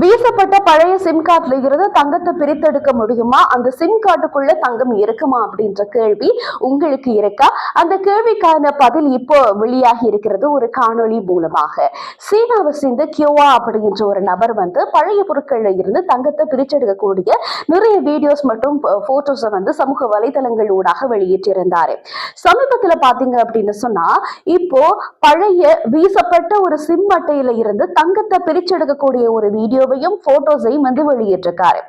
வீசப்பட்ட பழைய சிம் கார்டுல இருந்து தங்கத்தை பிரித்தெடுக்க முடியுமா? அந்த சிம் கார்டுக்குள்ள தங்கம் இருக்குமா? அப்படின்ற கேள்வி உங்களுக்கு இருக்கா? அந்த கேள்விக்கான பதில் இப்போ வெளியாகி இருக்கிறது ஒரு காணொளி மூலமாக. சீனாவை சேர்ந்த கியோவா அப்படின்ற ஒரு நபர் வந்து பழைய பொருட்கள்ல இருந்து தங்கத்தை பிரிச்செடுக்கக்கூடிய நிறைய வீடியோஸ் மற்றும் போட்டோஸை வந்து சமூக வலைதளங்கள் ஊடாக வெளியிட்டிருந்தாரு. சமீபத்துல பாத்தீங்க அப்படின்னு சொன்னா இப்போ பழைய வீசப்பட்ட ஒரு சிம் அட்டையில இருந்து தங்கத்தை பிரிச்செடுக்கக்கூடிய ஒரு வீடியோ வீடியோவையும் போட்டோஸையும் வந்து வெளியிட்டிருக்காரு.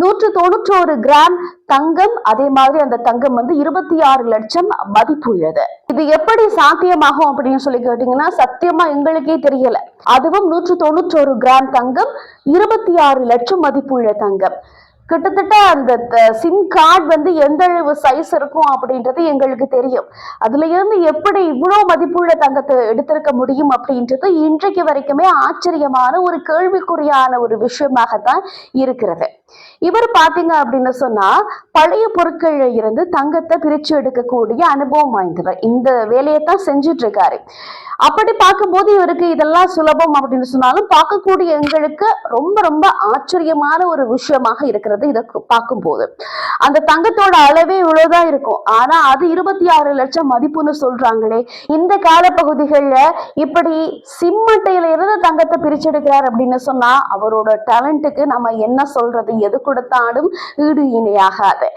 நூற்று தொண்ணூற்றோரு கிராம் தங்கம் அதே மாதிரி அந்த தங்கம் வந்து இருபத்தி ஆறு லட்சம் மதிப்புள்ளது. இது எப்படி சாத்தியமாகும் அப்படின்னு சொல்லி கேட்டீங்கன்னா சத்தியமா எங்களுக்கே தெரியல. அதுவும் நூற்று தொண்ணூற்றோரு கிராம் தங்கம் இருபத்தி ஆறு லட்சம் மதிப்புள்ள தங்கம். கிட்டத்தட்ட அந்த சிம் கார்டு வந்து எந்த அளவு சைஸ் இருக்கும் அப்படின்றது எங்களுக்கு தெரியும். அதுல இருந்து எப்படி இவ்வளவு மதிப்புள்ள தங்கத்தை எடுத்திருக்க முடியும் அப்படின்றது இன்றைக்கு வரைக்குமே ஆச்சரியமான ஒரு கேள்விக்குறியான ஒரு விஷயமாகத்தான் இருக்கிறது. இவர் பாத்தீங்க அப்படின்னு சொன்னா பழைய பொருட்கள்ல இருந்து தங்கத்தை பிரிச்சு எடுக்கக்கூடிய அனுபவம் வாய்ந்தவர். இந்த வேலையை தான் செஞ்சுட்டு இருக்காரு அப்படி பார்க்கும்போது இவருக்கு இதெல்லாம் சுலபம் அப்படின்னு சொன்னாலும் பார்க்கக்கூடிய எங்களுக்கு ரொம்ப ரொம்ப ஆச்சரியமான ஒரு விஷயமாக இருக்கிறது. இதை பார்க்கும்போது. அந்த தங்கத்தோட அளவே இவ்வளவுதான் இருக்கும். ஆனா அது இருபத்தி ஆறு லட்சம் மதிப்புன்னு சொல்றாங்களே. இந்த காலப்பகுதிகளில் இப்படி சிம்மட்டையில இருந்து தங்கத்தை பிரிச்செடுக்கிறார் அப்படின்னு சொன்னா அவரோட டேலண்ட்டுக்கு நம்ம என்ன சொல்றது? எது கொடுத்தாலும் ஈடு இணையாகாது.